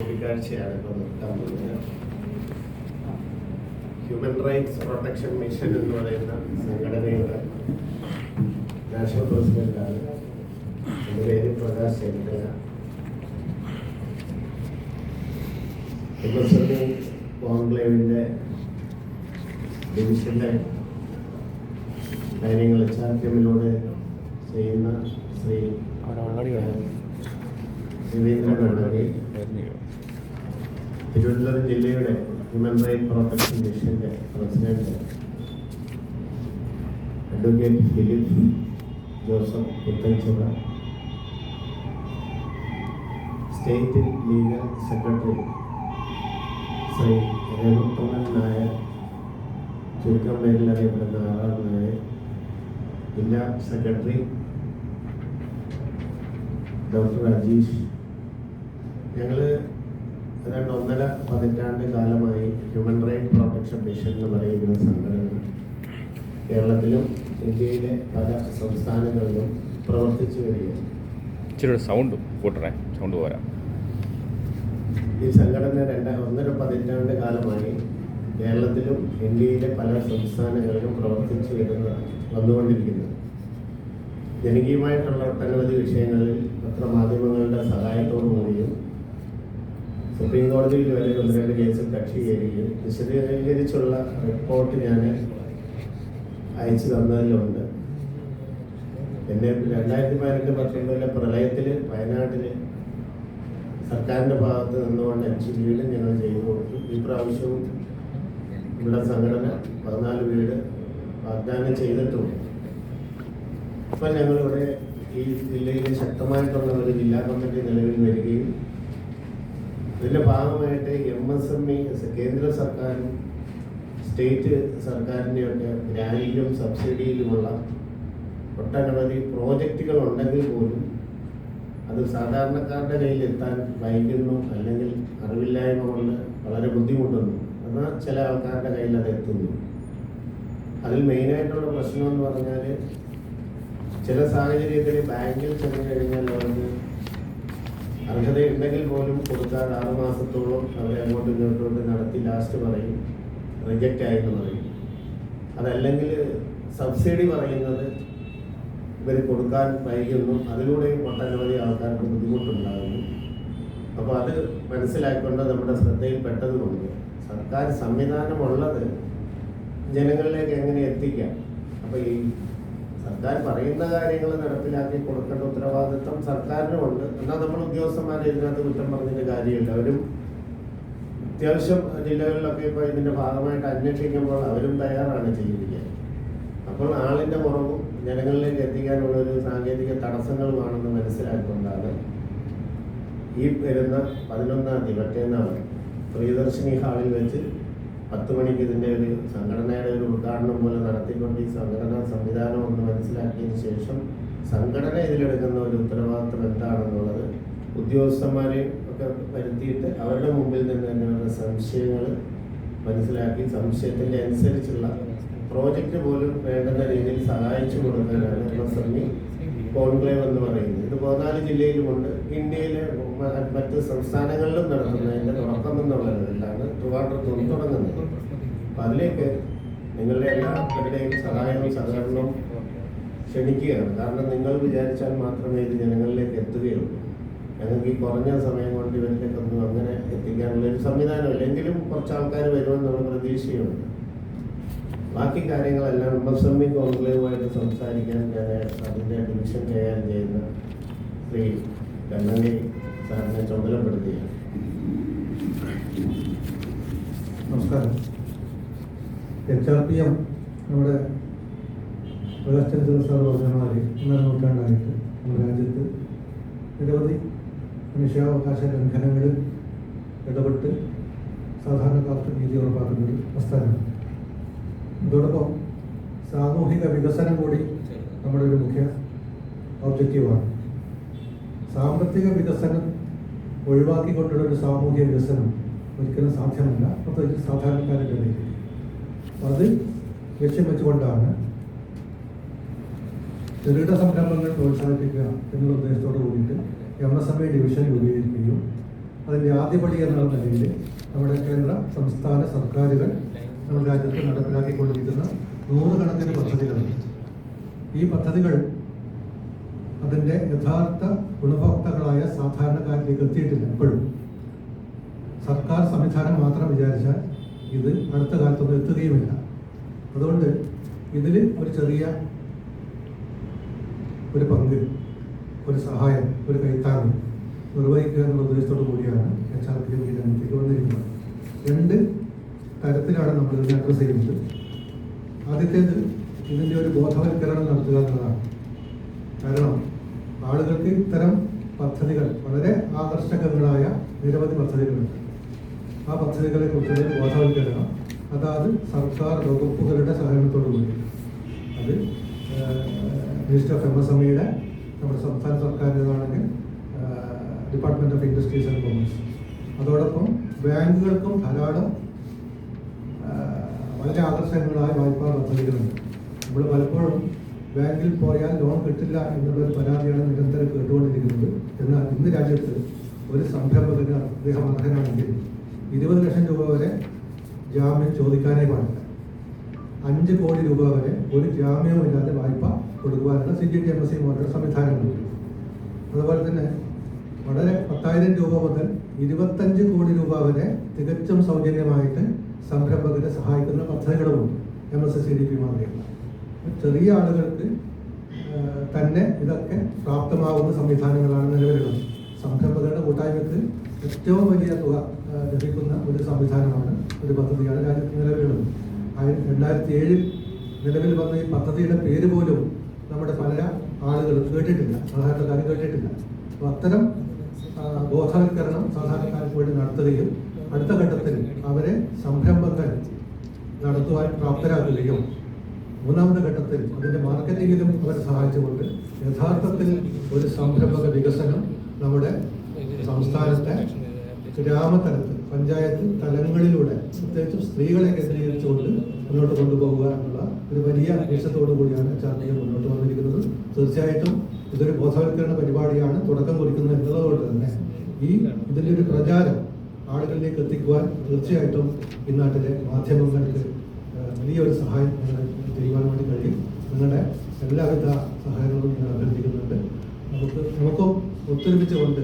കൂടിക്കാഴ്ചയാണ് ഇപ്പോൾ നിർത്താൻ പോകുന്നത് ഹ്യൂമൻ റൈറ്റ്സ് പ്രൊട്ടക്ഷൻ മിഷൻ എന്ന് പറയുന്ന സംഘടനയുടെ നാഷണൽ പ്രസിഡന്റാണ് എന്റെ പേര് Prakash Chennithala M S M E കോൺക്ലേവിന്റെ ഡിവിഷന്റെ കാര്യങ്ങൾ പി ചെയ്യുന്ന ശ്രീ രവീന്ദ്രൻ വെള്ളരി തിരുവനന്തപുരം ജില്ലയുടെ ഹ്യൂമൻ റൈറ്റ് പ്രൊട്ടക്ഷൻ മിഷന്റെ president advocate Philip Joseph Puthenchira state legal secretary Shri Raghuthaman Nair ചുരുക്കം പേരിൽ അറിയപ്പെടുന്ന ആറാം നായർ ജില്ലാ സെക്രട്ടറി ഡോക്ടർ അജീഷ് ഞങ്ങൾ ഏതാണ്ട് ഒന്നര പതിറ്റാണ്ട് കാലമായി ഹ്യൂമൻ റൈറ്റ് പ്രൊട്ടക്ഷൻ മിഷൻ എന്ന് പറയുന്ന സംഘടന കേരളത്തിലും ഇന്ത്യയിലെ പല സംസ്ഥാനങ്ങളിലും പ്രവർത്തിച്ചു വരികയാണ്. ഇച്ചിരി സൗണ്ട് കൂട്ടണേ. സൗണ്ട് പോരാ. ഈ സംഘടന രണ്ട ഒന്നര പതിറ്റാണ്ട് കാലമായി കേരളത്തിലും ഇന്ത്യയിലെ പല സംസ്ഥാനങ്ങളിലും പ്രവർത്തിച്ചു വരുന്ന വന്നുകൊണ്ടിരിക്കുന്നത്. ജനകീയമായിട്ടുള്ള ഒട്ടനവധി വിഷയങ്ങളിൽ പത്രമാധ്യമങ്ങളുടെ സഹായത്തോടു കൂടിയും സുപ്രീം കോടതിയിൽ വരെ ഒന്ന് രണ്ട് കേസിൽ കക്ഷി ചേരുകയും വിശദീകരിച്ചുള്ള റിപ്പോർട്ട് ഞാൻ അയച്ചു തന്നതിലുണ്ട്. പിന്നെ രണ്ടായിരത്തി പതിനെട്ട് പത്തൊമ്പതിലെ പ്രളയത്തിൽ വയനാട്ടിൽ സർക്കാരിന്റെ ഭാഗത്ത് നിന്നുകൊണ്ട് അഞ്ച് വീട് ഞങ്ങൾ ചെയ്തു കൊടുത്തു. ഈ പ്രാവശ്യവും ഇവിടെ സംഘടന പതിനാല് വീട് വാഗ്ദാനം ചെയ്തിട്ടുണ്ട്. ഇപ്പം ഞങ്ങളിവിടെ ഈ ജില്ലയിൽ ശക്തമായിട്ടുള്ള ഒരു ജില്ലാ കമ്മിറ്റി നിലവിൽ വരികയും ഇതിന്റെ ഭാഗമായിട്ട് എം എസ് എം ഇ കേന്ദ്ര സർക്കാരും സ്റ്റേറ്റ് സർക്കാരിന്റെയൊക്കെ ഗ്രാൻഡിലും സബ്സിഡിയിലുമുള്ള ഒട്ടനവധി പ്രോജക്റ്റുകൾ ഉണ്ടെങ്കിൽ പോലും അത് സാധാരണക്കാരുടെ കയ്യിൽ എത്താൻ വൈകുന്നു അല്ലെങ്കിൽ അറിവില്ലായ്മ കൊണ്ട് വളരെ ബുദ്ധിമുട്ടുന്നു. എന്നാൽ ചില ആൾക്കാരുടെ കയ്യിൽ അത് എത്തുന്നു. അതിൽ മെയിനായിട്ടുള്ള പ്രശ്നം എന്ന് പറഞ്ഞാൽ ചില സാഹചര്യത്തിൽ ബാങ്കിൽ ചെന്ന് കഴിഞ്ഞാൽ അവർക്ക് അർഹതയുണ്ടെങ്കിൽ പോലും കൊടുക്കാൻ ആറുമാസത്തോളം അവരെ അങ്ങോട്ടും ഇങ്ങോട്ടും നടത്തി ലാസ്റ്റ് പറയും. റിജക്റ്റ് ആയെന്ന് പറയും. അതല്ലെങ്കിൽ സബ്സിഡി പറയുന്നത് ഇവർ കൊടുക്കാൻ വൈകുന്നു. അതിലൂടെയും ഒട്ടനവധി ആൾക്കാർക്ക് ബുദ്ധിമുട്ടുണ്ടാകുന്നു. അപ്പോൾ അത് മനസ്സിലാക്കിക്കൊണ്ട് നമ്മുടെ ശ്രദ്ധയിൽ പെട്ടതുകൊണ്ട് സർക്കാർ സംവിധാനമുള്ളത് ജനങ്ങളിലേക്ക് എങ്ങനെ എത്തിക്കാം? അപ്പോൾ ഈ സർക്കാർ പറയുന്ന കാര്യങ്ങൾ നടപ്പിലാക്കി കൊടുക്കേണ്ട ഉത്തരവാദിത്വം സർക്കാരിനുമുണ്ട്. എന്നാൽ നമ്മൾ ഉദ്യോഗസ്ഥന്മാരെ ഇതിനകത്ത് കുറ്റം പറഞ്ഞതിന്റെ കാര്യമില്ല. അവരും അത്യാവശ്യം ജില്ലകളിലൊക്കെ ഇപ്പോൾ ഇതിന്റെ ഭാഗമായിട്ട് അന്വേഷിക്കുമ്പോൾ അവരും തയ്യാറാണ് ചെയ്തിരിക്കാൻ അപ്പോൾ ആളിന്റെ കുറവും ജനങ്ങളിലേക്ക് എത്തിക്കാനുള്ള ഒരു സാങ്കേതിക തടസ്സങ്ങളുമാണെന്ന് മനസ്സിലാക്കിക്കൊണ്ടാണ് ഈ വരുന്ന പതിനൊന്നാം തീയതി മറ്റേന്നാൾ പ്രിയദർശിനി ഹാളിൽ വെച്ച് പത്ത് മണിക്ക് ഇതിന്റെ ഒരു സംഘടനയുടെ ഒരു ഉദ്ഘാടനം പോലെ നടത്തിക്കൊണ്ട് ഈ സംഘടനാ സംവിധാനം ഒന്ന് മനസ്സിലാക്കിയതിന് ശേഷം സംഘടന ഇതിലെടുക്കുന്ന ഒരു ഉത്തരവാദിത്വം എന്താണെന്നുള്ളത് ഉദ്യോഗസ്ഥന്മാരെ ഒക്കെ വരുത്തിയിട്ട് അവരുടെ മുമ്പിൽ നിന്ന് തന്നെ അവരുടെ സംശയങ്ങൾ മനസ്സിലാക്കി സംശയത്തിന്റെ അനുസരിച്ചുള്ള പ്രോജക്റ്റ് പോലും വേണ്ടുന്ന രീതിയിൽ സഹായിച്ചു കൊടുക്കാനാണ് M S M E conclave എന്ന് പറയുന്നത് ഇത് പതിനാല് ജില്ലയിലുമുണ്ട്. ഇന്ത്യയിലെ മറ്റ് സംസ്ഥാനങ്ങളിലും നടത്തുന്നതിന്റെ തുടക്കം എന്നുള്ള നിലയിലാണ് ട്രിവാൻഡ്രത്ത് തുടങ്ങുന്നത്. അപ്പം അതിലേക്ക് നിങ്ങളുടെ എല്ലാവരുടെയും സഹായവും സഹകരണവും ക്ഷണിക്കുകയാണ്. കാരണം നിങ്ങൾ വിചാരിച്ചാൽ മാത്രമേ ഇത് ജനങ്ങളിലേക്ക് എത്തുകയുള്ളൂ. ഞങ്ങൾക്ക് ഈ കുറഞ്ഞ സമയം കൊണ്ട് ഇവരിലേക്കൊന്നും അങ്ങനെ എത്തിക്കാനുള്ള ഒരു സംവിധാനമില്ല. എങ്കിലും കുറച്ച് ആൾക്കാർ വരുമെന്നുള്ള പ്രതീക്ഷയുണ്ട്. ബാക്കി കാര്യങ്ങളെല്ലാം എം എസ് എം ഇ കോൺക്ലേവുമായിട്ട് സംസാരിക്കാൻ ഞാൻ അതിന്റെ അഡ്മിഷൻ ചെയ്യാൻ ചെയ്യുന്ന ശ്രീ കണ്ണങ്ങി സാറിനെ ചുമതലപ്പെടുത്തുകയാണ് നമസ്കാരം. എച്ച് ആർ പി എം നമ്മുടെ പ്രകാശ് ചന്ദ്ര സാർ പറഞ്ഞ മാതിരി ഒന്നര നൂറ്റാണ്ടായിട്ട് നമ്മുടെ രാജ്യത്ത് നിരവധി മനുഷ്യാവകാശ ലംഘനങ്ങളിൽ ഇടപെട്ട് സാധാരണക്കാർക്ക് നീതി ഉറപ്പാക്കുന്ന ഒരു പ്രസ്ഥാനമാണ്. അതോടൊപ്പം സാമൂഹിക വികസനം കൂടി നമ്മുടെ ഒരു മുഖ്യ ഒബ്ജക്റ്റീവാണ് സാമ്പത്തിക വികസനം ഒഴിവാക്കിക്കൊണ്ടുള്ള ഒരു സാമൂഹിക വികസനം ഒരിക്കലും സാധ്യമല്ല. പ്രത്യേകിച്ച് സാധാരണക്കാരുടെ ഇടയിൽ അത് ലക്ഷ്യം വെച്ചുകൊണ്ടാണ് ചെറുകിട സംരംഭങ്ങൾ പ്രോത്സാഹിപ്പിക്കുക എന്നുള്ള ഉദ്ദേശത്തോട് കൂടിയിട്ട് M S M I division രൂപീകരിക്കുകയും അതിന്റെ ആദ്യപടി എന്നുള്ള നിലയിൽ നമ്മുടെ കേന്ദ്ര സംസ്ഥാന സർക്കാരുകൾ നമ്മുടെ രാജ്യത്ത് നടപ്പിലാക്കിക്കൊണ്ടിരിക്കുന്ന നൂറുകണക്കിന് പദ്ധതികളുണ്ട് ഈ പദ്ധതികൾ അതിന്റെ യഥാർത്ഥ ഗുണഭോക്താക്കളായ സാധാരണക്കാരിലേക്ക് എത്തിയിട്ടില്ല ഇപ്പോഴും. സർക്കാർ സംവിധാനം മാത്രം വിചാരിച്ചാൽ ഇത് അടുത്ത കാലത്തൊന്നും എത്തുകയുമില്ല. അതുകൊണ്ട് ഇതിൽ ഒരു ചെറിയ ഒരു പങ്ക് ഒരു സഹായം ഒരു കൈത്താങ്ങ് നിർവഹിക്കുക എന്നുള്ള ഉദ്ദേശത്തോടു കൂടിയാണ് എച്ച് ആർ പി എം വന്നിരിക്കുന്നത്. രണ്ട് തരത്തിലാണ് നമ്മൾ ഇതിനെ അഡ്രസ് ചെയ്യുന്നത്. ആദ്യത്തേത് ഇതിന്റെ ഒരു ബോധവൽക്കരണം നടത്തുക എന്നതാണ്. കാരണം ആളുകൾക്ക് ഇത്തരം പദ്ധതികൾ വളരെ ആകർഷകങ്ങളായ നിരവധി പദ്ധതികളുണ്ട്. ആ പദ്ധതികളെ കുറിച്ചുള്ള ബോധവൽക്കരണം അതായത് സർക്കാർ വകുപ്പുകളുടെ സഹകരണത്തോടുകൂടി അത് minister of M S M നമ്മുടെ സംസ്ഥാന സർക്കാരിന്റെതാണെങ്കിൽ department of industries and commerce അതോടൊപ്പം ബാങ്കുകൾക്കും ധാരാളം വളരെ ആകർഷകങ്ങളായ വായ്പാ പദ്ധതികളുണ്ട് നമ്മൾ പലപ്പോഴും ബാങ്കിൽ പോയാൽ ലോൺ കിട്ടില്ല എന്നുള്ളൊരു പരാതിയാണ് നിരന്തരം കേട്ടുകൊണ്ടിരിക്കുന്നത്. എന്നാൽ ഇന്ന് രാജ്യത്ത് ഒരു സംരംഭകന് അദ്ദേഹം അർഹനാണെങ്കിൽ ഇരുപത് ലക്ഷം രൂപ വരെ ജാമ്യം ചോദിക്കാനേ പാടില്ല. അഞ്ച് കോടി രൂപ വരെ ഒരു ജാമ്യവുമില്ലാതെ വായ്പ കൊടുക്കുവാനുള്ള C G T M S C പോലുള്ള സംവിധാനങ്ങളുണ്ട് അതുപോലെ തന്നെ വളരെ പത്തായിരം രൂപ മുതൽ ഇരുപത്തഞ്ച് കോടി രൂപ വരെ തികച്ചും സൗജന്യമായിട്ട് സംരംഭകരെ സഹായിക്കുന്ന പദ്ധതികളുമുണ്ട്. M S C D P മാതൃകയുള്ള ചെറിയ ആളുകൾക്ക് തന്നെ ഇതൊക്കെ പ്രാപ്തമാകുന്ന സംവിധാനങ്ങളാണ് നിലവിലുള്ളത്. സംരംഭകരുടെ കൂട്ടായ്മക്ക് ഏറ്റവും വലിയ തുക ലഭിക്കുന്ന ഒരു സംവിധാനമാണ് ഒരു പദ്ധതിയാണ് രാജ്യത്ത് നിലവിലുള്ളത്. രണ്ടായിരത്തി ഏഴിൽ നിലവിൽ വന്ന ഈ പദ്ധതിയുടെ പേര് പോലും നമ്മുടെ പല ആളുകൾ കേട്ടിട്ടില്ല. സാധാരണക്കാർ കേട്ടിട്ടില്ല. അപ്പോൾ അത്തരം ബോധവൽക്കരണം സാധാരണക്കാർക്ക് വേണ്ടി നടത്തുകയും അടുത്ത ഘട്ടത്തിൽ അവരെ സംരംഭങ്ങൾ നടത്തുവാൻ പ്രാപ്തരാക്കുകയും മൂന്നാമത്തെ ഘട്ടത്തിൽ അതിന്റെ മാർക്കറ്റിംഗിലും അവരെ സഹായിച്ചുകൊണ്ട് യഥാർത്ഥത്തിൽ ഒരു സംരംഭക വികസനം നമ്മുടെ സംസ്ഥാനത്തെ ഗ്രാമതലത്തിൽ പഞ്ചായത്ത് തലങ്ങളിലൂടെ പ്രത്യേകിച്ചും സ്ത്രീകളെ കേന്ദ്രീകരിച്ചുകൊണ്ട് മുന്നോട്ട് കൊണ്ടുപോകുക എന്നുള്ള ഒരു വലിയ ലക്ഷ്യത്തോടു കൂടിയാണ് ചർച്ചയിൽ മുന്നോട്ട് വന്നിരിക്കുന്നത്. തീർച്ചയായിട്ടും ഇതൊരു ബോധവൽക്കരണ പരിപാടിയാണ് തുടക്കം കുറിക്കുന്നത് എന്നതുകൊണ്ട് തന്നെ ഈ ഇതിന്റെ ഒരു പ്രചാരം ആളുകളിലേക്ക് എത്തിക്കുവാൻ തീർച്ചയായിട്ടും ഇന്നാട്ടിലെ നാട്ടിലെ മാധ്യമങ്ങൾക്ക് വലിയൊരു സഹായം ഞങ്ങൾ ചെയ്യുവാൻ വേണ്ടി കഴിയും. നിങ്ങളുടെ എല്ലാവിധ സഹായങ്ങളും ഞങ്ങൾ അഭ്യർത്ഥിക്കുന്നുണ്ട്. നമുക്ക് നമുക്കും ഒത്തൊരുമിച്ചുകൊണ്ട്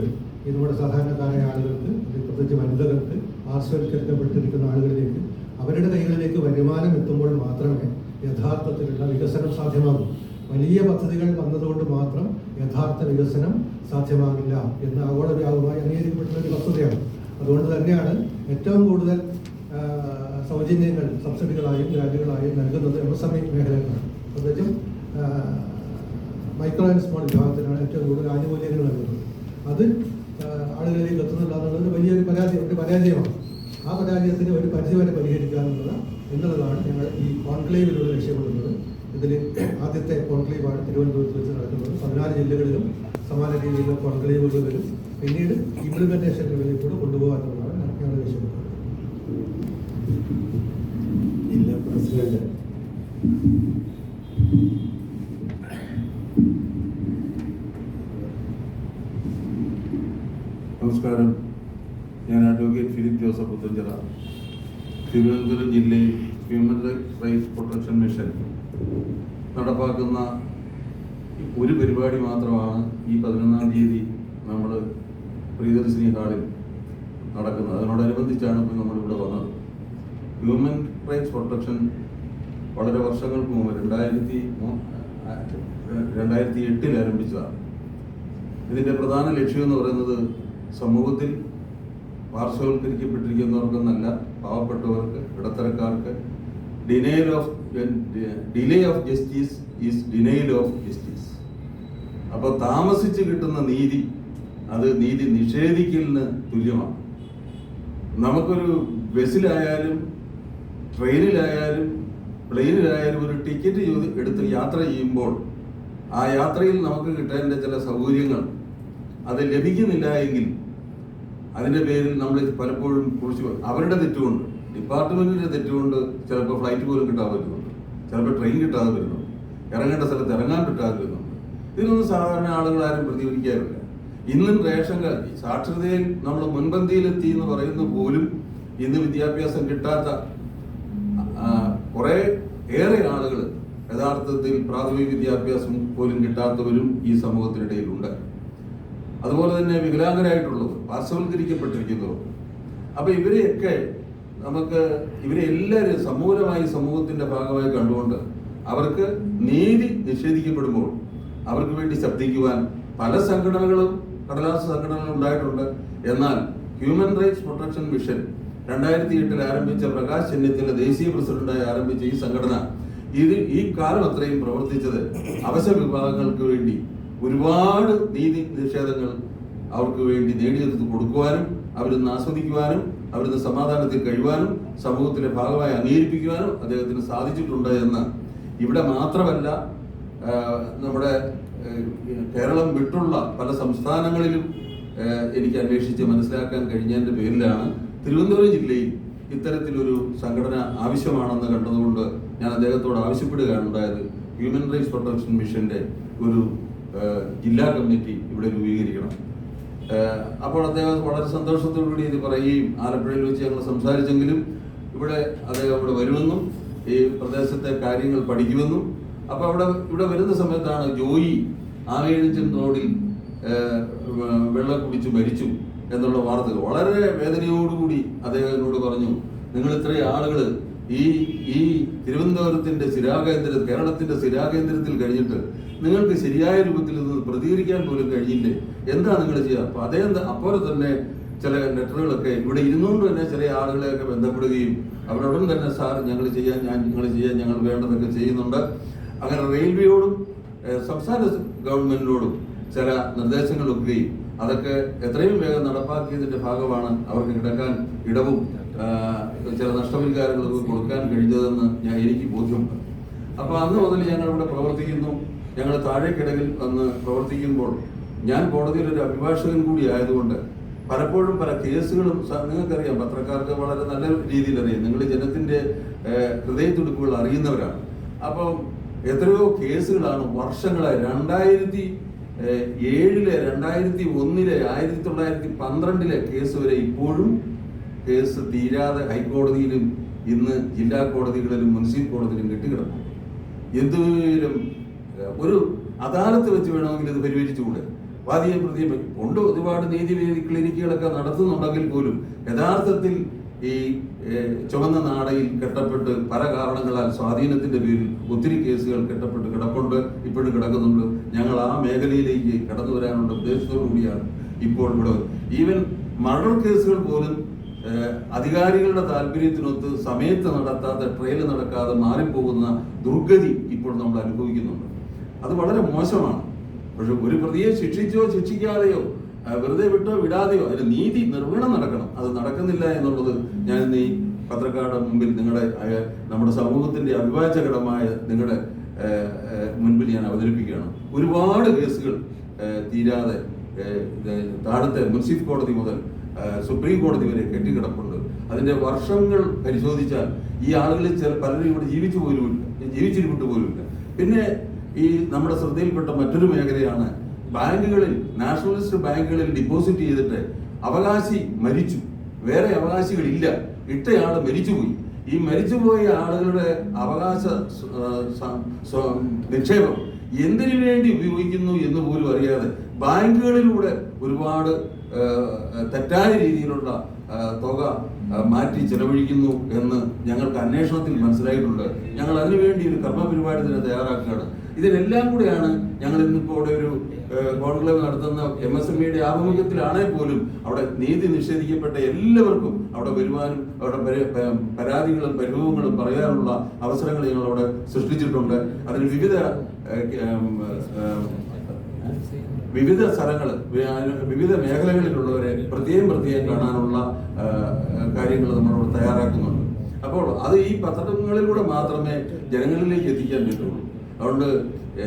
നമ്മുടെ സാധാരണക്കാരായ ആളുകൾക്ക് പ്രത്യേകിച്ച് വനിതകൾക്ക് ആർസ്വൽക്കരിക്കപ്പെട്ടിരിക്കുന്ന ആളുകളിലേക്ക് അവരുടെ കൈകളിലേക്ക് വരുമാനം എത്തുമ്പോൾ മാത്രമേ യഥാർത്ഥത്തിലുള്ള വികസനം സാധ്യമാകൂ. വലിയ പദ്ധതികൾ വന്നതുകൊണ്ട് മാത്രം യഥാർത്ഥ വികസനം സാധ്യമാകില്ല എന്ന് ആഗോള വ്യാപകമായി അംഗീകരിക്കപ്പെടുന്ന ഒരു വസ്തുതയാണ്. അതുകൊണ്ട് തന്നെയാണ് ഏറ്റവും കൂടുതൽ സൗജന്യങ്ങൾ സബ്സിഡികളായും ഗ്രാൻഡുകളായും നൽകുന്നത് എം എസ് എം ഇ മേഖലകളാണ് പ്രത്യേകിച്ചും മൈക്രോ ആൻഡ് സ്മോൾ വിഭാഗത്തിനാണ് ഏറ്റവും കൂടുതൽ ആനുകൂല്യങ്ങൾ നൽകുന്നത്. അത് ആളുകളിലേക്ക് എത്തുന്നില്ല എന്നുള്ളത് വലിയൊരു പരാജയം ഒരു പരാജയമാണ്. ആ പരാജയത്തിന് ഒരു പരിധി വരെ പരിഹരിക്കുക എന്നുള്ളത് എന്നുള്ളതാണ് ഞങ്ങൾ ഈ കോൺക്ലേവിലൂടെ ലക്ഷ്യമിടുന്നത്. ഇതിൽ ആദ്യത്തെ കോൺക്ലേവാണ് തിരുവനന്തപുരത്ത് വെച്ച് നടക്കുന്നത്. പതിനാല് ജില്ലകളിലും സമാന രീതിയിലുള്ള കോൺക്ലേവുകൾ വരും. പിന്നീട് ഇംപ്ലിമെന്റേഷൻ ലെവലിൽ കൂടെ കൊണ്ടുപോകാൻ എന്നുള്ളതാണ് ഞങ്ങൾ ലക്ഷ്യമിടുന്നത് നമസ്കാരം. ഞാൻ അഡ്വക്കേറ്റ് ഫിലിപ്പ് ജോസഫ് പുത്തഞ്ചിറ. തിരുവനന്തപുരം ജില്ലയിൽ ഹ്യൂമൻ റൈറ്റ്സ് പ്രൊട്ടക്ഷൻ മിഷൻ നടപ്പാക്കുന്ന ഒരു പരിപാടി മാത്രമാണ് ഈ പതിനൊന്നാം തീയതി നമ്മൾ പ്രിയദർശിനി ഹാളിൽ നടക്കുന്നത്. അതിനോടനുബന്ധിച്ചാണ് ഇപ്പോൾ നമ്മളിവിടെ വന്നത്. ഹ്യൂമൻ റൈറ്റ്സ് പ്രൊട്ടക്ഷൻ വളരെ വർഷങ്ങൾക്ക് മുമ്പ് രണ്ടായിരത്തി രണ്ടായിരത്തി എട്ടിൽ ആരംഭിച്ചതാണ്. ഇതിന്റെ പ്രധാന ലക്ഷ്യം എന്ന് പറയുന്നത് സമൂഹത്തിൽ പാർശ്വവൽക്കരിക്കപ്പെട്ടിരിക്കുന്നവർക്കെന്നല്ല പാവപ്പെട്ടവർക്ക് ഇടത്തരക്കാർക്ക് denial of delay of justice is denial of justice അപ്പൊ താമസിച്ച് കിട്ടുന്ന നീതി അത് നീതി നിഷേധിക്കലിന് തുല്യമാണ്. നമുക്കൊരു ബസ്സിലായാലും ട്രെയിനിലായാലും പ്ലെയിനിലായാലും ഒരു ടിക്കറ്റ് എടുത്ത് യാത്ര ചെയ്യുമ്പോൾ ആ യാത്രയിൽ നമുക്ക് കിട്ടേണ്ട ചില സൗകര്യങ്ങൾ അത് ലഭിക്കുന്നില്ല എങ്കിൽ അതിന്റെ പേരിൽ നമ്മൾ പലപ്പോഴും കുറിച്ച് അവരുടെ തെറ്റുകൊണ്ട് ഡിപ്പാർട്ട്മെന്റിന്റെ തെറ്റുകൊണ്ട് ചിലപ്പോൾ ഫ്ലൈറ്റ് പോലും കിട്ടാൻ വരുന്നുണ്ട് ചിലപ്പോൾ ട്രെയിൻ കിട്ടാതെ വരുന്നുണ്ട്. ഇറങ്ങേണ്ട സ്ഥലത്ത് ഇറങ്ങാൻ പറ്റാതെ വരുന്നുണ്ട്. ഇതിനൊന്നും സാധാരണ ആളുകൾ ആരും പ്രതികരിക്കാറില്ല. ഇന്നും റേഷൻ കാർഡ് സാക്ഷരതയിൽ നമ്മൾ മുൻപന്തിയിലെത്തി എന്ന് പറയുന്ന പോലും ഇന്ന് വിദ്യാഭ്യാസം കിട്ടാത്ത കുറെ ഏറെ ആളുകൾ യഥാർത്ഥത്തിൽ പ്രാഥമിക വിദ്യാഭ്യാസം പോലും കിട്ടാത്തവരും ഈ സമൂഹത്തിനിടയിലുണ്ട്. അതുപോലെ തന്നെ വികലാംഗരായിട്ടുള്ളവർ പാർശ്വവൽക്കരിക്കപ്പെട്ടിരിക്കുന്നവർ. അപ്പൊ ഇവരെയൊക്കെ നമുക്ക് ഇവരെ എല്ലാവരും സമൂലമായി സമൂഹത്തിന്റെ ഭാഗമായി കണ്ടുകൊണ്ട് അവർക്ക് നീതി നിഷേധിക്കപ്പെടുമ്പോൾ അവർക്ക് വേണ്ടി ശബ്ദിക്കുവാൻ പല സംഘടനകളും കടലാസ് സംഘടനകളും ഉണ്ടായിട്ടുണ്ട്. എന്നാൽ ഹ്യൂമൻ റൈറ്റ്സ് പ്രൊട്ടക്ഷൻ മിഷൻ രണ്ടായിരത്തി എട്ടിൽ ആരംഭിച്ച പ്രകാശ് ചെന്നിത്തല ദേശീയ പ്രസിഡന്റായി ആരംഭിച്ച ഈ സംഘടന ഇത് ഈ കാലം അത്രയും പ്രവർത്തിച്ചത് അവശ വിഭാഗങ്ങൾക്ക് വേണ്ടി ഒരുപാട് നീതി നിഷേധങ്ങൾ അവർക്ക് വേണ്ടി നേടിയെടുത്ത് കൊടുക്കുവാനും അവരിന്ന് ആസ്വദിക്കുവാനും അവരിന്ന് സമാധാനത്തിൽ കഴിയുവാനും സമൂഹത്തിലെ ഭാഗമായി അംഗീകരിപ്പിക്കുവാനും അദ്ദേഹത്തിന് സാധിച്ചിട്ടുണ്ട് എന്ന് ഇവിടെ മാത്രമല്ല നമ്മുടെ കേരളം വിട്ടുള്ള പല സംസ്ഥാനങ്ങളിലും എനിക്ക് അന്വേഷിച്ച് മനസ്സിലാക്കാൻ കഴിഞ്ഞതിന്റെ പേരിലാണ് തിരുവനന്തപുരം ജില്ലയിൽ ഇത്തരത്തിലൊരു സംഘടന ആവശ്യമാണെന്ന് കണ്ടതുകൊണ്ട് ഞാൻ അദ്ദേഹത്തോട് ആവശ്യപ്പെടുകയാണ്. ഉണ്ടായത് ഹ്യൂമൻ റൈറ്റ്സ് പ്രൊട്ടക്ഷൻ മിഷന്റെ ഒരു ജില്ലാ കമ്മിറ്റി ഇവിടെ രൂപീകരിക്കണം. അപ്പോൾ അദ്ദേഹം വളരെ സന്തോഷത്തോടു കൂടി ഇത് പറയുകയും ആലപ്പുഴയിൽ വെച്ച് ഞങ്ങൾ സംസാരിച്ചെങ്കിലും ഇവിടെ അദ്ദേഹം ഇവിടെ വരുമെന്നും ഈ പ്രദേശത്തെ കാര്യങ്ങൾ പഠിക്കുമെന്നും. അപ്പോൾ അവിടെ ഇവിടെ വരുന്ന സമയത്താണ് ജോയി ആവേഴിച്ചൻ റോഡിൽ വെള്ളം കുടിച്ച് മരിച്ചു എന്നുള്ള വാർത്തകൾ. വളരെ വേദനയോടുകൂടി അദ്ദേഹം എന്നോട് പറഞ്ഞു നിങ്ങൾ ഇത്രയും ആളുകൾ ഈ ഈ തിരുവനന്തപുരത്തിന്റെ സ്ഥിരാകേന്ദ്ര കേരളത്തിന്റെ സ്ഥിരാകേന്ദ്രത്തിൽ കഴിഞ്ഞിട്ട് നിങ്ങൾക്ക് ശരിയായ രൂപത്തിൽ ഇത് പ്രതികരിക്കാൻ പോലും കഴിഞ്ഞില്ലേ? എന്താ നിങ്ങൾ ചെയ്യുക? അപ്പൊ അതേ അപ്പോലെ തന്നെ ചില ലെറ്ററുകളൊക്കെ ഇവിടെ ഇരുന്നുകൊണ്ട് തന്നെ ചില ആളുകളെയൊക്കെ ബന്ധപ്പെടുകയും അവരോടും തന്നെ സാർ ഞങ്ങൾ ചെയ്യാൻ ഞാൻ നിങ്ങൾ ചെയ്യാൻ ഞങ്ങൾ വേണ്ടതൊക്കെ ചെയ്യുന്നുണ്ട്. അങ്ങനെ റെയിൽവേയോടും സംസ്ഥാന ഗവൺമെന്റിനോടും ചില നിർദ്ദേശങ്ങൾ ഒക്കുകയും അതൊക്കെ എത്രയും വേഗം നടപ്പാക്കിയതിന്റെ ഭാഗമാണ് അവർക്ക് കിടക്കാൻ ഇടവും. ചില നഷ്ടപരിഹാരങ്ങളൊക്കെ കൊടുക്കാൻ കഴിഞ്ഞതെന്ന് ഞാൻ എനിക്ക് ബോധ്യമുണ്ട്. അപ്പോൾ അന്ന് മുതൽ ഞങ്ങൾ ഇവിടെ പ്രവർത്തിക്കുന്നു. ഞങ്ങൾ താഴേക്കിടയിൽ അന്ന് പ്രവർത്തിക്കുമ്പോൾ ഞാൻ കോടതിയിൽ ഒരു അഭിഭാഷകൻ കൂടി ആയതുകൊണ്ട് പലപ്പോഴും പല കേസുകളും നിങ്ങൾക്കറിയാം പത്രക്കാർക്ക് വളരെ നല്ല രീതിയിൽ അറിയാം. നിങ്ങൾ ജനത്തിന്റെ ഹൃദയത്തുടുക്കുകൾ അറിയുന്നവരാണ്. അപ്പം എത്രയോ കേസുകളാണ് വർഷങ്ങളായി. രണ്ടായിരത്തി ഏഴിലെ രണ്ടായിരത്തി ഒന്നിലെ ആയിരത്തി തൊള്ളായിരത്തി പന്ത്രണ്ടിലെ കേസ് വരെ ഇപ്പോഴും കേസ് തീരാതെ ഹൈക്കോടതിയിലും ഇന്ന് ജില്ലാ കോടതികളിലും മുനിസിപ്പൽ കോടതിയിലും കെട്ടിക്കിടക്കും എന്തുവരും ഒരു അദാലത്ത് വെച്ച് വേണമെങ്കിൽ ഇത് പരിഹരിച്ചുകൂടെ? വാദിയെ പ്രതിയെ ഉണ്ട് ഒരുപാട് നീതിവേദി ക്ലിനിക്കുകളൊക്കെ നടത്തുന്നുണ്ടെങ്കിൽ പോലും യഥാർത്ഥത്തിൽ ഈ ചുവന്ന നാടയിൽ കെട്ടപ്പെട്ട് പല കാരണങ്ങളാൽ സ്വാധീനത്തിന്റെ പേരിൽ ഒത്തിരി കേസുകൾ കെട്ടപ്പെട്ട് കിടപ്പുണ്ട് ഇപ്പോഴും കിടക്കുന്നുണ്ട്. ഞങ്ങൾ ആ മേഖലയിലേക്ക് കടന്നു വരാനുള്ള ഉദ്ദേശത്തോടു കൂടിയാണ് ഇപ്പോൾ ഇവിടെ ഈവൻ മർഡർ കേസുകൾ പോലും അധികാരികളുടെ താല്പര്യത്തിനൊത്ത് സമയത്ത് നടത്താതെ ട്രെയിൽ നടക്കാതെ മാറിപ്പോകുന്ന ദുർഗതി ഇപ്പോൾ നമ്മൾ അനുഭവിക്കുന്നുണ്ട്. അത് വളരെ മോശമാണ്. പക്ഷെ ഒരു പ്രതിയെ ശിക്ഷിച്ചോ ശിക്ഷിക്കാതെയോ വെറുതെ വിട്ടോ വിടാതെയോ അതിന് നീതി നിർവഹണം നടക്കണം. അത് നടക്കുന്നില്ല എന്നുള്ളത് ഞാൻ ഈ പത്രക്കാരുടെ മുമ്പിൽ നിങ്ങളുടെ നമ്മുടെ സമൂഹത്തിന്റെ അവിഭാജ്യഘടമായ നിങ്ങളുടെ ഏ, ഏ, മുൻപിൽ ഞാൻ അവതരിപ്പിക്കുകയാണ്. ഒരുപാട് കേസുകൾ തീരാതെ താഴത്തെ മുൻസിഫ് കോടതി മുതൽ സുപ്രീം കോടതി വരെ കെട്ടിക്കിടപ്പുണ്ട്. അതിന്റെ വർഷങ്ങൾ പരിശോധിച്ചാൽ ഈ ആളുകളിൽ ചില പലരും ഇവിടെ ജീവിച്ചു പോലുമില്ല. ജീവിച്ചിരിപ്പിട്ട് പോലുമില്ല. പിന്നെ ഈ നമ്മുടെ ശ്രദ്ധയിൽപ്പെട്ട മറ്റൊരു മേഖലയാണ് ബാങ്കുകളിൽ നാഷണലിസ്റ്റ് ബാങ്കുകളിൽ ഡിപ്പോസിറ്റ് ചെയ്തിട്ട് അവകാശി മരിച്ചു. വേറെ അവകാശികളില്ല. ഇട്ടയാൾ മരിച്ചുപോയി. ഈ മരിച്ചുപോയ ആളുകളുടെ അവകാശ നിക്ഷേപം എന്തിനു വേണ്ടി ഉപയോഗിക്കുന്നു എന്ന് പോലും അറിയാതെ ബാങ്കുകളിലൂടെ ഒരുപാട് തെറ്റായ രീതിയിലുള്ള തുക മാറ്റി ചെലവഴിക്കുന്നു എന്ന് ഞങ്ങൾക്ക് അന്വേഷണത്തിൽ മനസ്സിലായിട്ടുണ്ട്. ഞങ്ങൾ അതിനുവേണ്ടി ഒരു കർമ്മ പരിപാടി തന്നെ തയ്യാറാക്കുകയാണ്. ഇതിനെല്ലാം കൂടെയാണ് ഞങ്ങൾ ഇന്നിപ്പോൾ അവിടെ ഒരു കോൺക്ലേവ് നടത്തുന്ന എം എസ് എം ഇയുടെ ആഭിമുഖ്യത്തിലാണെങ്കിൽ പോലും അവിടെ നീതി നിഷേധിക്കപ്പെട്ട എല്ലാവർക്കും അവിടെ വരുവാനും അവിടെ പരാതികളും പരിഭവങ്ങളും പറയാനുള്ള അവസരങ്ങൾ ഞങ്ങൾ അവിടെ സൃഷ്ടിച്ചിട്ടുണ്ട്. അതിന് വിവിധ വിവിധ സ്ഥലങ്ങൾ വിവിധ മേഖലകളിലുള്ളവരെ പ്രത്യേകം പ്രത്യേകം കാണാനുള്ള കാര്യങ്ങൾ നമ്മൾ തയ്യാറാക്കുന്നുണ്ട്. അപ്പോൾ അത് ഈ പത്രങ്ങളിലൂടെ മാത്രമേ ജനങ്ങളിലേക്ക് എത്തിക്കാൻ പറ്റുള്ളൂ. അതുകൊണ്ട്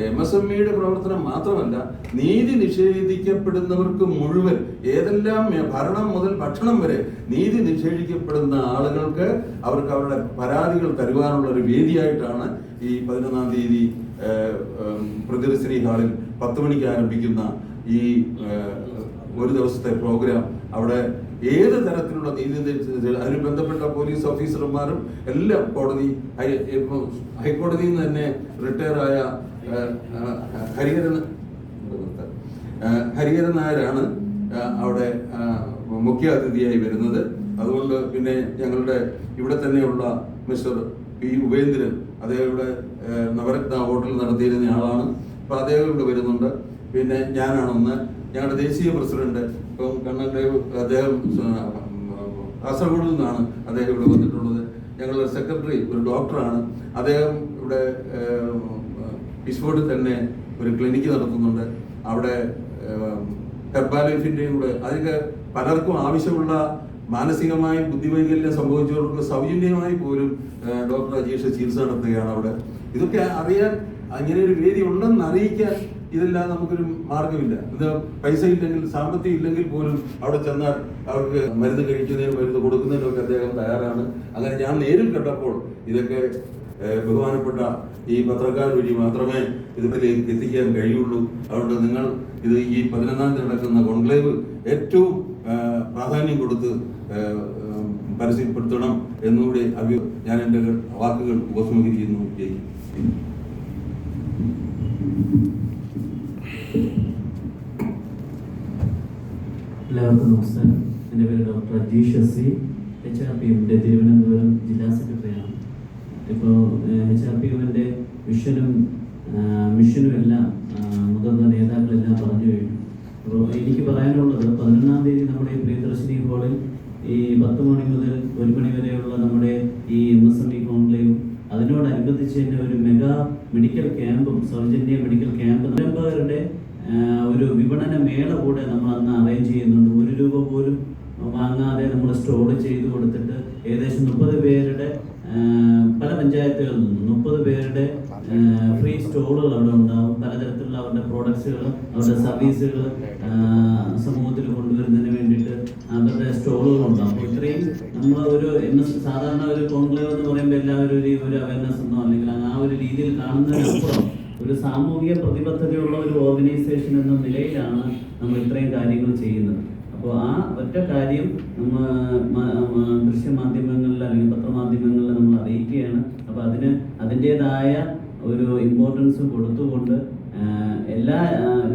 എം എസ് എം ഇയുടെ പ്രവർത്തനം മാത്രമല്ല നീതി നിഷേധിക്കപ്പെടുന്നവർക്ക് മുഴുവൻ ഏതെല്ലാം ഭരണം മുതൽ ഭക്ഷണം വരെ നീതി നിഷേധിക്കപ്പെടുന്ന ആളുകൾക്ക് അവർക്ക് അവരുടെ പരാതികൾ തരുവാനുള്ള ഒരു വേദിയായിട്ടാണ് ഈ പതിനൊന്നാം തീയതി പ്രതിരശ്രീ ഹാളിൽ പത്ത് മണിക്ക് ആരംഭിക്കുന്ന ഈ ഒരു ദിവസത്തെ പ്രോഗ്രാം അവിടെ ഏത് തരത്തിലുള്ള നീതി അതിന് ബന്ധപ്പെട്ട പോലീസ് ഓഫീസർമാരും എല്ലാം കോടതി ഹൈക്കോടതിയിൽ നിന്ന് തന്നെ ആ, ഹരിഹരൻ ഹരിഹരൻ നായരാണ് അവിടെ മുഖ്യ അതിഥിയായി വരുന്നത്. അതുകൊണ്ട് പിന്നെ ഞങ്ങളുടെ ഇവിടെ തന്നെയുള്ള മിസ്റ്റർ പി ഉപേന്ദ്രൻ അദ്ദേഹം ഇവിടെ നവരത്ന ഹോട്ടൽ നടത്തിയിരുന്ന ആളാണ്. അപ്പൊ അദ്ദേഹം ഇവിടെ വരുന്നുണ്ട്. പിന്നെ ഞാനാണൊന്ന് ഞങ്ങളുടെ ദേശീയ പ്രസിഡന്റ് ഇപ്പം കണ്ണൻ ദേവ് അദ്ദേഹം കാസർഗോഡിൽ കാസർഗോഡ് നിന്നാണ് അദ്ദേഹം ഇവിടെ വന്നിട്ടുള്ളത്. ഞങ്ങളുടെ സെക്രട്ടറി ഒരു ഡോക്ടറാണ്. അദ്ദേഹം ഇവിടെ പിസ്ഫോർഡിൽ തന്നെ ഒരു ക്ലിനിക്ക് നടത്തുന്നുണ്ട്. അവിടെ ഹെർബാലൈഫിന്റെയും കൂടെ അതൊക്കെ പലർക്കും ആവശ്യമുള്ള മാനസികമായും ബുദ്ധിവൈകല്യം സംഭവിച്ചവർക്ക് സൗജന്യമായി പോലും ഡോക്ടർ അജീഷ് ചികിത്സ നടത്തുകയാണ് അവിടെ. ഇതൊക്കെ അറിയാൻ അങ്ങനെ ഒരു വേദി ഉണ്ടെന്ന് അറിയിക്കാൻ ഇതെല്ലാം നമുക്കൊരു മാർഗമില്ല ഇത് പൈസ ഇല്ലെങ്കിൽ സാമ്പത്തികം ഇല്ലെങ്കിൽ പോലും അവിടെ ചെന്നാൽ അവർക്ക് മരുന്ന് കഴിക്കുന്നതിനും മരുന്ന് കൊടുക്കുന്നതിനും ഒക്കെ അദ്ദേഹം തയ്യാറാണ്. അങ്ങനെ ഞാൻ നേരിൽ കണ്ടപ്പോൾ ഇതൊക്കെ ബഹുമാനപ്പെട്ട ഈ പത്രക്കാർ വഴി മാത്രമേ ഇതിലേക്ക് എത്തിക്കാൻ കഴിയുള്ളൂ. അതുകൊണ്ട് നിങ്ങൾ ഇത് ഈ പതിനൊന്നാം തീയതി നടക്കുന്ന കോൺക്ലേവ് ഏറ്റവും പ്രാധാന്യം കൊടുത്ത് പരസ്യപ്പെടുത്തണം എന്നുകൂടി അഭി ഞാൻ എന്റെ വാക്കുകൾ ഉപസംഹരിക്കുന്നു. ജയ് എല്ലാവർക്കും നമസ്കാരം. എന്റെ പേര് doctor Ajeesh S H R P എമ്മിന്റെ തിരുവനന്തപുരം ജില്ലാ സെക്രട്ടറിയാണ്. ഇപ്പോൾ എച്ച് ആർ പി എമ്മിന്റെ മിഷനും മിഷനും എല്ലാം മുതിർന്ന നേതാക്കളെല്ലാം പറഞ്ഞു കഴിഞ്ഞു. അപ്പോൾ എനിക്ക് പറയാനുള്ളത് പതിനൊന്നാം തീയതി നമ്മുടെ പ്രിയദർശിനി ഹോളിൽ ഈ പത്ത് മണി മുതൽ ഒരു മണി വരെയുള്ള നമ്മുടെ ഈ M S M E conclave അതിനോടനുബന്ധിച്ച് തന്നെ ഒരു മെഗാ മെഡിക്കൽ ക്യാമ്പും സൗജന്യ മെഡിക്കൽ ക്യാമ്പും സംരംഭകരുടെ ഒരു വിപണന മേള കൂടെ നമ്മൾ അന്ന് അറേഞ്ച് ചെയ്യുന്നുണ്ട് ഒരു രൂപ പോലും വാങ്ങാതെ നമ്മൾ സ്റ്റോർ ചെയ്ത് കൊടുത്തിട്ട് ഏകദേശം മുപ്പത് പേരുടെ പല പഞ്ചായത്തുകളിൽ നിന്നും മുപ്പത് പേരുടെ ഫ്രീ സ്റ്റോറുകൾ അവിടെ ഉണ്ടാവും. പലതരത്തിലുള്ള അവരുടെ പ്രോഡക്ട്സുകൾ അവരുടെ സർവീസുകൾ സമൂഹത്തിൽ കൊണ്ടുവരുന്നതിന് വേണ്ടിയിട്ട് അവരുടെ സ്റ്റോറുകൾ ഉണ്ടാവും. അപ്പോൾ ഇത്രയും നമ്മൾ ഒരു എം എസ് സാധാരണ ഒരു കോൺക്ലേവ് എന്ന് പറയുമ്പോൾ എല്ലാവരും ഒരു ഒരു അവയർനെസ് എന്നോ അല്ലെങ്കിൽ ആ ഒരു രീതിയിൽ കാണുന്നതിനപ്പുറം ഒരു സാമൂഹിക പ്രതിബദ്ധതയുള്ള ഒരു ഓർഗനൈസേഷൻ എന്ന നിലയിലാണ് നമ്മൾ ഇത്രയും കാര്യങ്ങൾ ചെയ്യുന്നത് അപ്പോൾ ആ ഒറ്റ കാര്യം ദൃശ്യമാധ്യമങ്ങളിൽ അല്ലെങ്കിൽ പത്രമാധ്യമങ്ങളിൽ നമ്മൾ അറിയിക്കുകയാണ്. അപ്പോൾ അതിന് അതിന്റെതായ ഒരു ഇമ്പോർട്ടൻസ് കൊടുത്തുകൊണ്ട് എല്ലാ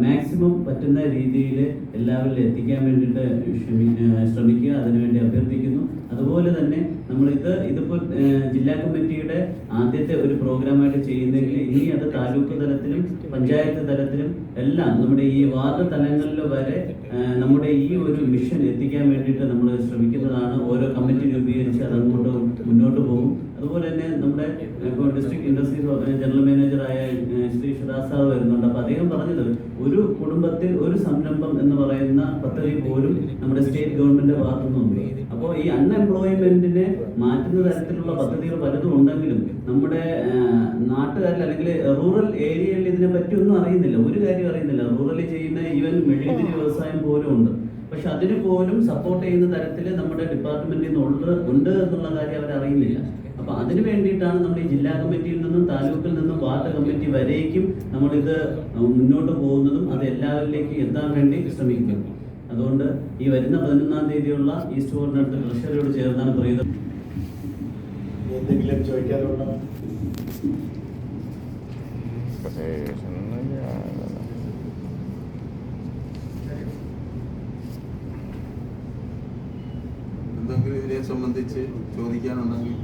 മാക്സിമം പറ്റുന്ന രീതിയിൽ എല്ലാവരിലും എത്തിക്കാൻ വേണ്ടിയിട്ട് ശ്രമിക്കുക അതിനുവേണ്ടി അഭ്യർത്ഥിക്കുന്നു. അതുപോലെ തന്നെ നമ്മളിത് ഇത് ഇതിപ്പോൾ ജില്ലാ കമ്മിറ്റിയുടെ ആദ്യത്തെ ഒരു പ്രോഗ്രാമായിട്ട് ചെയ്യുന്നെങ്കിൽ ഇനി അത് താലൂക്ക് തലത്തിലും പഞ്ചായത്ത് തലത്തിലും എല്ലാം നമ്മുടെ ഈ വാർഡ് തലങ്ങളിൽ വരെ നമ്മുടെ ഈ ഒരു മിഷൻ എത്തിക്കാൻ വേണ്ടിയിട്ട് നമ്മൾ ശ്രമിക്കുന്നതാണ്. ഓരോ കമ്മിറ്റി രൂപീകരിച്ച് അത് അങ്ങോട്ട് മുന്നോട്ട് പോകും. അതുപോലെ തന്നെ നമ്മുടെ ഇപ്പോൾ ഡിസ്ട്രിക്ട് ഇൻഡസ്ട്രീസ് ജനറൽ മാനേജറായ ശ്രീ ഷിദാസ് സാർ വരുന്നുണ്ട് അപ്പോൾ അദ്ദേഹം പറഞ്ഞത് ഒരു കുടുംബത്തിൽ ഒരു സംരംഭം എന്ന് പറയുന്ന പദ്ധതി പോലും നമ്മുടെ സ്റ്റേറ്റ് ഗവൺമെന്റിന്റെ ഭാഗത്തുനിന്നുണ്ട്. അപ്പോ അപ്പോൾ ഈ അൺഎംപ്ലോയ്മെന്റിനെ മാറ്റുന്ന തരത്തിലുള്ള പദ്ധതികൾ പലതും ഉണ്ടെങ്കിലും നമ്മുടെ നാട്ടുകാരിൽ അല്ലെങ്കിൽ റൂറൽ ഏരിയയിൽ ഇതിനെ പറ്റി ഒന്നും അറിയുന്നില്ല. ഒരു കാര്യം അറിയുന്നില്ല. റൂറലിൽ ചെയ്യുന്ന ഈവൻ മെഴുകുതിരി വ്യവസായം പോലും ഉണ്ട്. പക്ഷെ അതിന് പോലും സപ്പോർട്ട് ചെയ്യുന്ന തരത്തിൽ നമ്മുടെ ഡിപ്പാർട്ട്മെന്റിൽ നിന്ന് ഉണ്ട് എന്നുള്ള കാര്യം അവർ അറിയുന്നില്ല അപ്പൊ അതിന് വേണ്ടിയിട്ടാണ് നമ്മൾ ഈ ജില്ലാ കമ്മിറ്റിയിൽ നിന്നും താലൂക്കിൽ നിന്നും വാർഡ് കമ്മിറ്റി വരേക്കും നമ്മളിത് മുന്നോട്ട് പോകുന്നതും അത് എല്ലാവരിലേക്കും എത്താൻ വേണ്ടി ശ്രമിക്കുന്നു. അതുകൊണ്ട് ഈ വരുന്ന പതിനൊന്നാം തീയതിയുള്ള ഈസ്റ്റ് കോറിനടുത്ത് ട്രഷറിയോട് ചേർന്നാണ് പ്രീതം എന്തെങ്കിലും എന്തെങ്കിലും ഇതിനെ സംബന്ധിച്ച് ചോദിക്കാനുണ്ടെങ്കിൽ